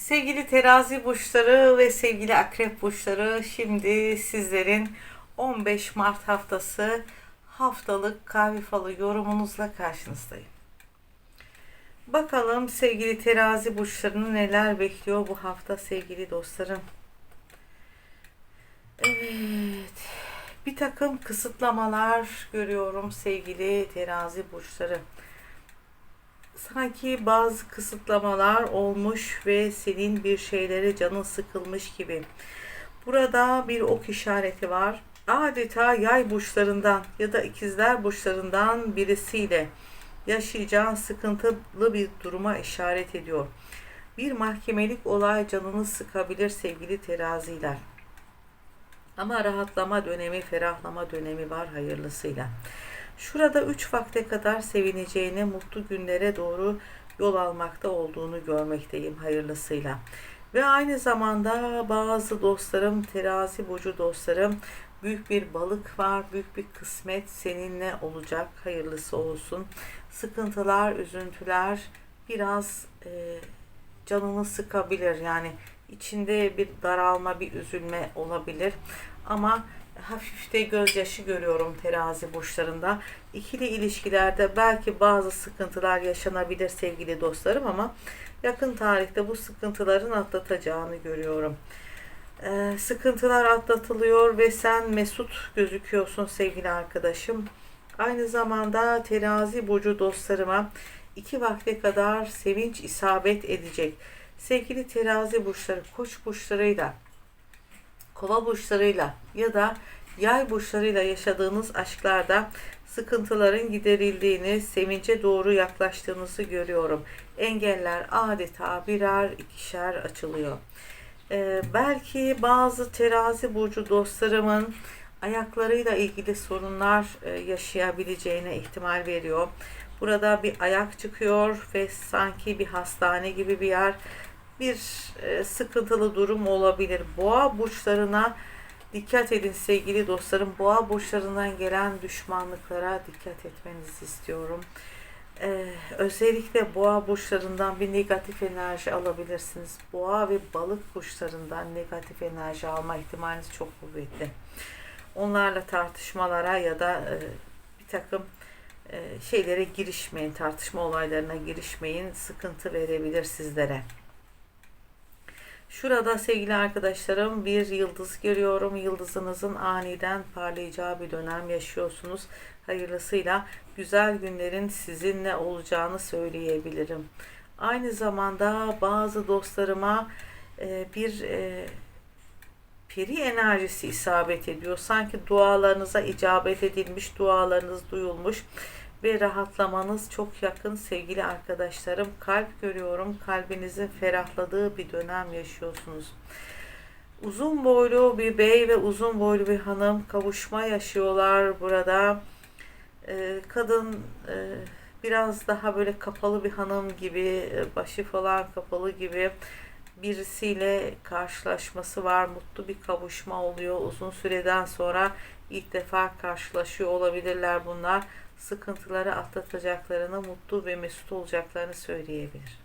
Sevgili terazi burçları ve sevgili akrep burçları şimdi sizlerin 15 Mart haftası haftalık kahve falı yorumunuzla karşınızdayım. Bakalım sevgili terazi burçlarını neler bekliyor bu hafta sevgili dostlarım. Evet. Bir takım kısıtlamalar görüyorum sevgili terazi burçları sanki bazı kısıtlamalar olmuş ve senin bir şeylere canın sıkılmış gibi. Burada bir ok işareti var. Adeta yay burçlarından ya da ikizler burçlarından birisiyle yaşayacağın sıkıntılı bir duruma işaret ediyor. Bir mahkemelik olay canını sıkabilir sevgili teraziler. Ama rahatlama dönemi, ferahlama dönemi var hayırlısıyla. Şurada üç vakte kadar sevineceğine, mutlu günlere doğru yol almakta olduğunu görmekteyim hayırlısıyla. Ve aynı zamanda bazı dostlarım, terazi burcu dostlarım, büyük bir balık var, büyük bir kısmet seninle olacak, hayırlısı olsun. Sıkıntılar, üzüntüler biraz e, canını sıkabilir. Yani içinde bir daralma, bir üzülme olabilir. Ama hafif de gözyaşı görüyorum terazi burçlarında. İkili ilişkilerde belki bazı sıkıntılar yaşanabilir sevgili dostlarım ama yakın tarihte bu sıkıntıların atlatacağını görüyorum. Ee, sıkıntılar atlatılıyor ve sen mesut gözüküyorsun sevgili arkadaşım. Aynı zamanda terazi burcu dostlarıma iki vakte kadar sevinç isabet edecek. Sevgili terazi burçları, koç burçlarıyla kova burçlarıyla ya da yay burçlarıyla yaşadığınız aşklarda sıkıntıların giderildiğini, sevince doğru yaklaştığınızı görüyorum. Engeller adeta birer ikişer açılıyor. Ee, belki bazı terazi burcu dostlarımın ayaklarıyla ilgili sorunlar e, yaşayabileceğine ihtimal veriyor. Burada bir ayak çıkıyor ve sanki bir hastane gibi bir yer bir e, sıkıntılı durum olabilir. Boğa burçlarına dikkat edin sevgili dostlarım. Boğa burçlarından gelen düşmanlıklara dikkat etmenizi istiyorum. Ee, özellikle boğa burçlarından bir negatif enerji alabilirsiniz. Boğa ve balık burçlarından negatif enerji alma ihtimaliniz çok kuvvetli. Onlarla tartışmalara ya da e, bir takım e, şeylere girişmeyin, tartışma olaylarına girişmeyin. Sıkıntı verebilir sizlere. Şurada sevgili arkadaşlarım bir yıldız görüyorum. Yıldızınızın aniden parlayacağı bir dönem yaşıyorsunuz. Hayırlısıyla güzel günlerin sizinle olacağını söyleyebilirim. Aynı zamanda bazı dostlarıma e, bir e, peri enerjisi isabet ediyor. Sanki dualarınıza icabet edilmiş, dualarınız duyulmuş ve rahatlamanız çok yakın sevgili arkadaşlarım. Kalp görüyorum. Kalbinizin ferahladığı bir dönem yaşıyorsunuz. Uzun boylu bir bey ve uzun boylu bir hanım kavuşma yaşıyorlar burada. Ee, kadın e, biraz daha böyle kapalı bir hanım gibi, başı falan kapalı gibi birisiyle karşılaşması var. Mutlu bir kavuşma oluyor. Uzun süreden sonra ilk defa karşılaşıyor olabilirler bunlar sıkıntıları atlatacaklarını, mutlu ve mesut olacaklarını söyleyebilir.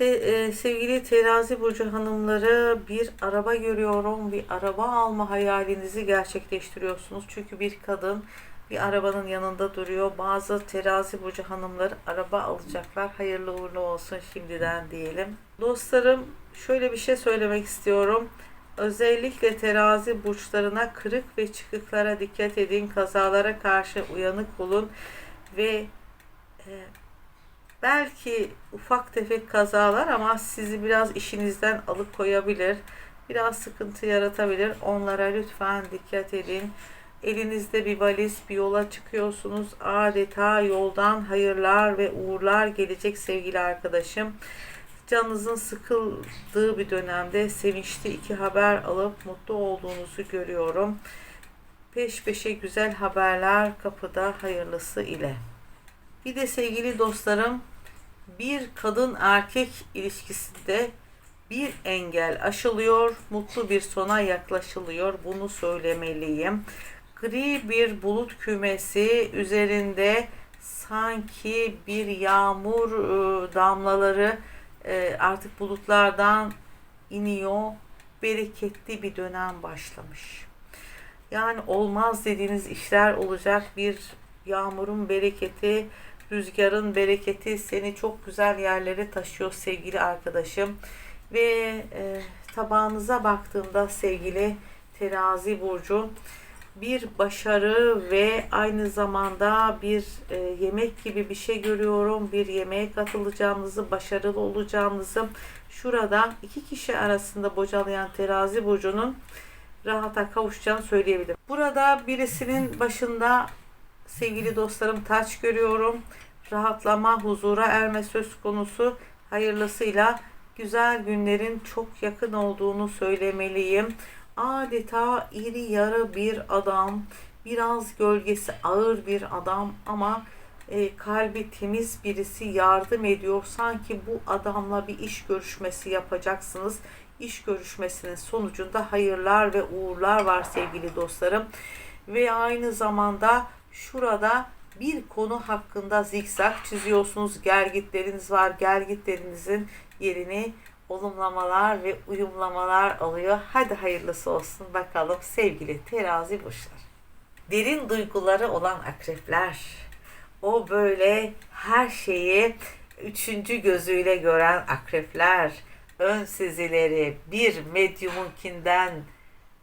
E, sevgili terazi burcu hanımları bir araba görüyorum. Bir araba alma hayalinizi gerçekleştiriyorsunuz. Çünkü bir kadın bir arabanın yanında duruyor. Bazı terazi burcu hanımları araba alacaklar. Hayırlı uğurlu olsun şimdiden diyelim. Dostlarım şöyle bir şey söylemek istiyorum. Özellikle terazi burçlarına kırık ve çıkıklara dikkat edin. Kazalara karşı uyanık olun ve e, belki ufak tefek kazalar ama sizi biraz işinizden alıkoyabilir. Biraz sıkıntı yaratabilir. Onlara lütfen dikkat edin. Elinizde bir valiz, bir yola çıkıyorsunuz. Adeta yoldan hayırlar ve uğurlar gelecek sevgili arkadaşım canınızın sıkıldığı bir dönemde sevinçli iki haber alıp mutlu olduğunuzu görüyorum. Peş peşe güzel haberler kapıda hayırlısı ile. Bir de sevgili dostlarım bir kadın erkek ilişkisinde bir engel aşılıyor, mutlu bir sona yaklaşılıyor. Bunu söylemeliyim. Gri bir bulut kümesi üzerinde sanki bir yağmur e, damlaları e, artık bulutlardan iniyor. Bereketli bir dönem başlamış. Yani olmaz dediğiniz işler olacak. Bir yağmurun bereketi, rüzgarın bereketi seni çok güzel yerlere taşıyor sevgili arkadaşım. Ve e, tabağınıza baktığımda sevgili terazi burcu bir başarı ve aynı zamanda bir e, yemek gibi bir şey görüyorum. Bir yemeğe katılacağınızı, başarılı olacağınızı şurada iki kişi arasında bocalayan terazi burcunun rahata kavuşacağını söyleyebilirim. Burada birisinin başında sevgili dostlarım taç görüyorum. Rahatlama, huzura erme söz konusu. Hayırlısıyla güzel günlerin çok yakın olduğunu söylemeliyim. Adeta iri yarı bir adam, biraz gölgesi ağır bir adam ama e, kalbi temiz birisi yardım ediyor. Sanki bu adamla bir iş görüşmesi yapacaksınız. İş görüşmesinin sonucunda hayırlar ve uğurlar var sevgili dostlarım. Ve aynı zamanda şurada bir konu hakkında zikzak çiziyorsunuz. Gergitleriniz var. Gergitlerinizin yerini olumlamalar ve uyumlamalar alıyor. Hadi hayırlısı olsun bakalım sevgili terazi burçlar. Derin duyguları olan akrepler. O böyle her şeyi üçüncü gözüyle gören akrepler. Ön sezileri bir medyumunkinden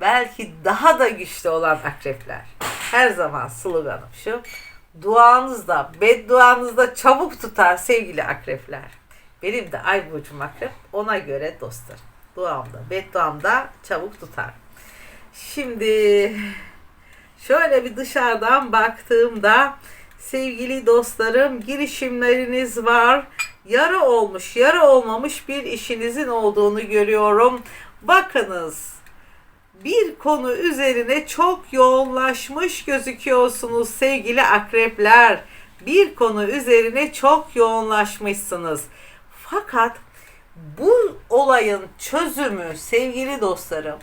belki daha da güçlü olan akrepler. Her zaman sloganım şu. Duanızda, bedduanızda çabuk tutar sevgili akrepler. Benim de ay burcum akrep ona göre dostlarım. Duamda, bedduamda çabuk tutar. Şimdi şöyle bir dışarıdan baktığımda sevgili dostlarım girişimleriniz var. Yarı olmuş, yarı olmamış bir işinizin olduğunu görüyorum. Bakınız bir konu üzerine çok yoğunlaşmış gözüküyorsunuz sevgili akrepler. Bir konu üzerine çok yoğunlaşmışsınız. Fakat bu olayın çözümü sevgili dostlarım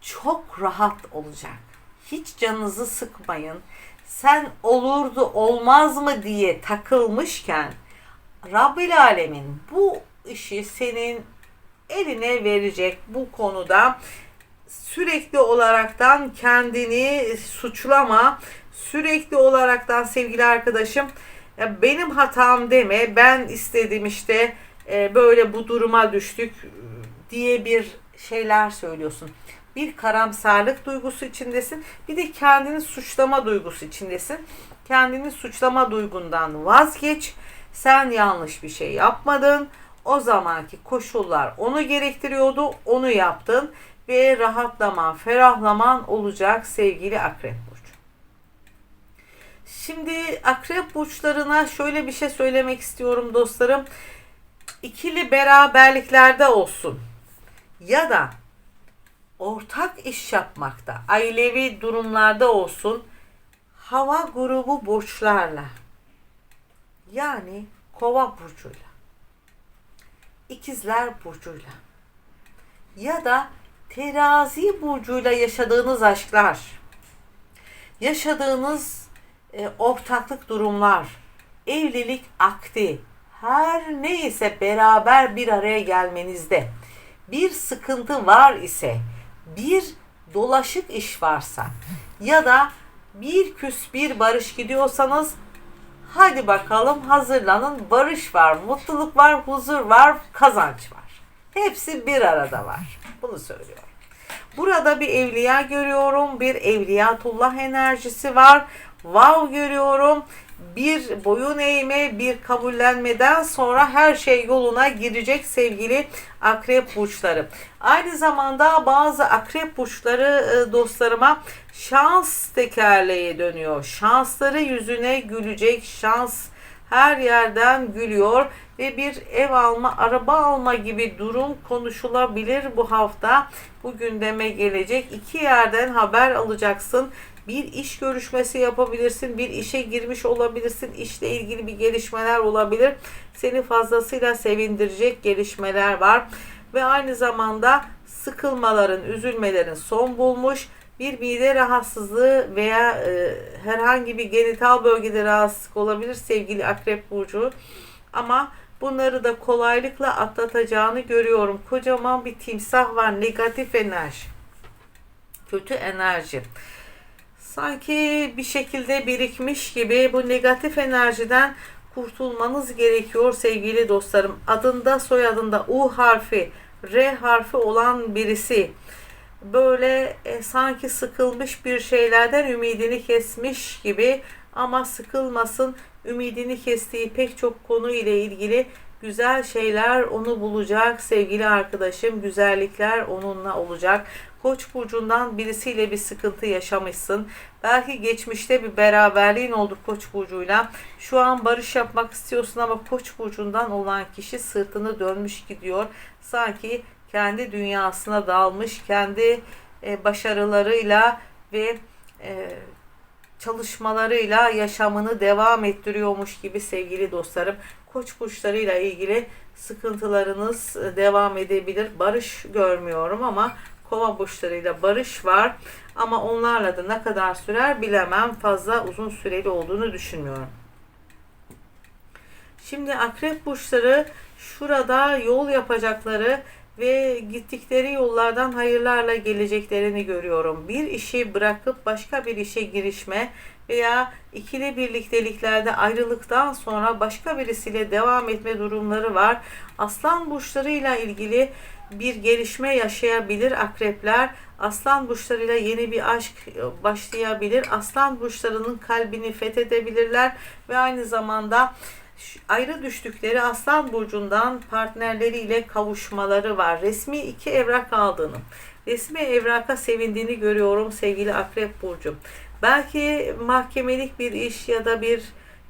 çok rahat olacak. Hiç canınızı sıkmayın. Sen olurdu olmaz mı diye takılmışken Rabbil Alemin bu işi senin eline verecek bu konuda sürekli olaraktan kendini suçlama sürekli olaraktan sevgili arkadaşım benim hatam deme ben istedim işte e, böyle bu duruma düştük diye bir şeyler söylüyorsun. Bir karamsarlık duygusu içindesin. Bir de kendini suçlama duygusu içindesin. Kendini suçlama duygundan vazgeç. Sen yanlış bir şey yapmadın. O zamanki koşullar onu gerektiriyordu. Onu yaptın ve rahatlaman, ferahlaman olacak sevgili Akrep. Şimdi Akrep Burçlarına şöyle bir şey söylemek istiyorum dostlarım. İkili beraberliklerde olsun ya da ortak iş yapmakta, ailevi durumlarda olsun hava grubu burçlarla yani kova burcuyla, ikizler burcuyla ya da terazi burcuyla yaşadığınız aşklar, yaşadığınız e, ortaklık durumlar, evlilik akdi, her neyse beraber bir araya gelmenizde bir sıkıntı var ise, bir dolaşık iş varsa ya da bir küs bir barış gidiyorsanız hadi bakalım hazırlanın barış var, mutluluk var, huzur var, kazanç var. Hepsi bir arada var. Bunu söylüyorum. Burada bir evliya görüyorum. Bir evliyatullah enerjisi var. Vav görüyorum. Bir boyun eğme, bir kabullenmeden sonra her şey yoluna girecek sevgili akrep burçları. Aynı zamanda bazı akrep burçları e, dostlarıma şans tekerleği dönüyor. Şansları yüzüne gülecek şans her yerden gülüyor ve bir ev alma, araba alma gibi durum konuşulabilir bu hafta. Bu gündeme gelecek. iki yerden haber alacaksın. Bir iş görüşmesi yapabilirsin. Bir işe girmiş olabilirsin. İşle ilgili bir gelişmeler olabilir. Seni fazlasıyla sevindirecek gelişmeler var. Ve aynı zamanda sıkılmaların, üzülmelerin son bulmuş bir mide rahatsızlığı veya e, herhangi bir genital bölgede rahatsızlık olabilir sevgili Akrep Burcu. Ama bunları da kolaylıkla atlatacağını görüyorum. Kocaman bir timsah var. Negatif enerji. Kötü enerji. Sanki bir şekilde birikmiş gibi bu negatif enerjiden kurtulmanız gerekiyor sevgili dostlarım. Adında soyadında U harfi, R harfi olan birisi böyle e, sanki sıkılmış bir şeylerden ümidini kesmiş gibi ama sıkılmasın. Ümidini kestiği pek çok konu ile ilgili güzel şeyler onu bulacak sevgili arkadaşım. Güzellikler onunla olacak. Koç burcundan birisiyle bir sıkıntı yaşamışsın. Belki geçmişte bir beraberliğin oldu Koç burcuyla. Şu an barış yapmak istiyorsun ama Koç burcundan olan kişi sırtını dönmüş gidiyor. Sanki kendi dünyasına dalmış, kendi e, başarılarıyla ve e, çalışmalarıyla yaşamını devam ettiriyormuş gibi sevgili dostlarım. Koç burçlarıyla ilgili sıkıntılarınız e, devam edebilir. Barış görmüyorum ama kova burçlarıyla barış var. Ama onlarla da ne kadar sürer bilemem. Fazla uzun süreli olduğunu düşünmüyorum. Şimdi akrep burçları şurada yol yapacakları ve gittikleri yollardan hayırlarla geleceklerini görüyorum. Bir işi bırakıp başka bir işe girişme veya ikili birlikteliklerde ayrılıktan sonra başka birisiyle devam etme durumları var. Aslan burçlarıyla ilgili bir gelişme yaşayabilir akrepler. Aslan burçlarıyla yeni bir aşk başlayabilir. Aslan burçlarının kalbini fethedebilirler ve aynı zamanda ayrı düştükleri Aslan Burcu'ndan partnerleriyle kavuşmaları var. Resmi iki evrak aldığını, resmi evraka sevindiğini görüyorum sevgili Akrep Burcu. Belki mahkemelik bir iş ya da bir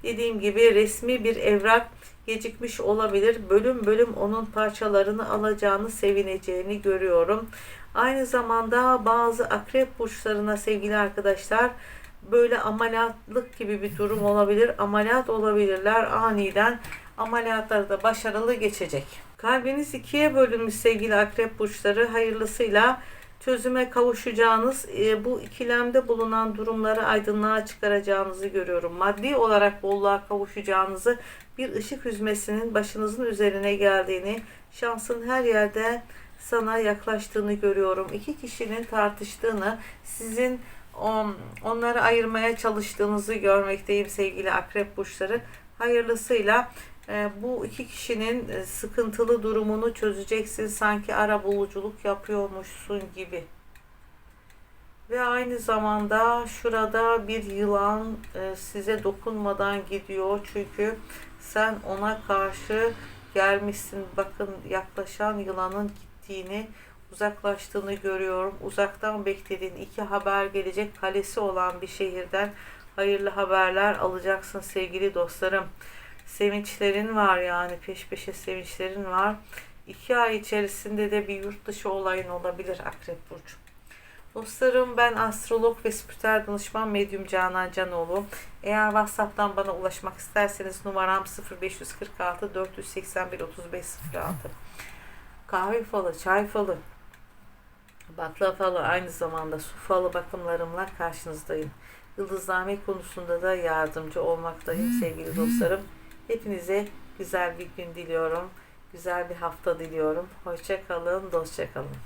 dediğim gibi resmi bir evrak gecikmiş olabilir. Bölüm bölüm onun parçalarını alacağını, sevineceğini görüyorum. Aynı zamanda bazı akrep burçlarına sevgili arkadaşlar böyle ameliyatlık gibi bir durum olabilir. Ameliyat olabilirler aniden. Ameliyatları da başarılı geçecek. Kalbiniz ikiye bölünmüş sevgili akrep burçları. Hayırlısıyla çözüme kavuşacağınız, e, bu ikilemde bulunan durumları aydınlığa çıkaracağınızı görüyorum. Maddi olarak bolluğa kavuşacağınızı, bir ışık hüzmesinin başınızın üzerine geldiğini, şansın her yerde sana yaklaştığını görüyorum. İki kişinin tartıştığını, sizin onları ayırmaya çalıştığınızı görmekteyim sevgili akrep burçları. Hayırlısıyla e, bu iki kişinin e, sıkıntılı durumunu çözeceksin sanki ara buluculuk yapıyormuşsun gibi. Ve aynı zamanda şurada bir yılan e, size dokunmadan gidiyor. Çünkü sen ona karşı gelmişsin. Bakın yaklaşan yılanın gittiğini uzaklaştığını görüyorum. Uzaktan beklediğin iki haber gelecek kalesi olan bir şehirden hayırlı haberler alacaksın sevgili dostlarım. Sevinçlerin var yani peş peşe sevinçlerin var. İki ay içerisinde de bir yurt dışı olayın olabilir Akrep Burcu. Dostlarım ben astrolog ve spiritüel danışman medyum Canan Canoğlu. Eğer WhatsApp'tan bana ulaşmak isterseniz numaram 0546 481 3506. Kahve falı, çay falı, Bakla falı aynı zamanda su falı bakımlarımla karşınızdayım. Yıldızname konusunda da yardımcı olmaktayım sevgili dostlarım. Hepinize güzel bir gün diliyorum. Güzel bir hafta diliyorum. Hoşça kalın, dostça kalın.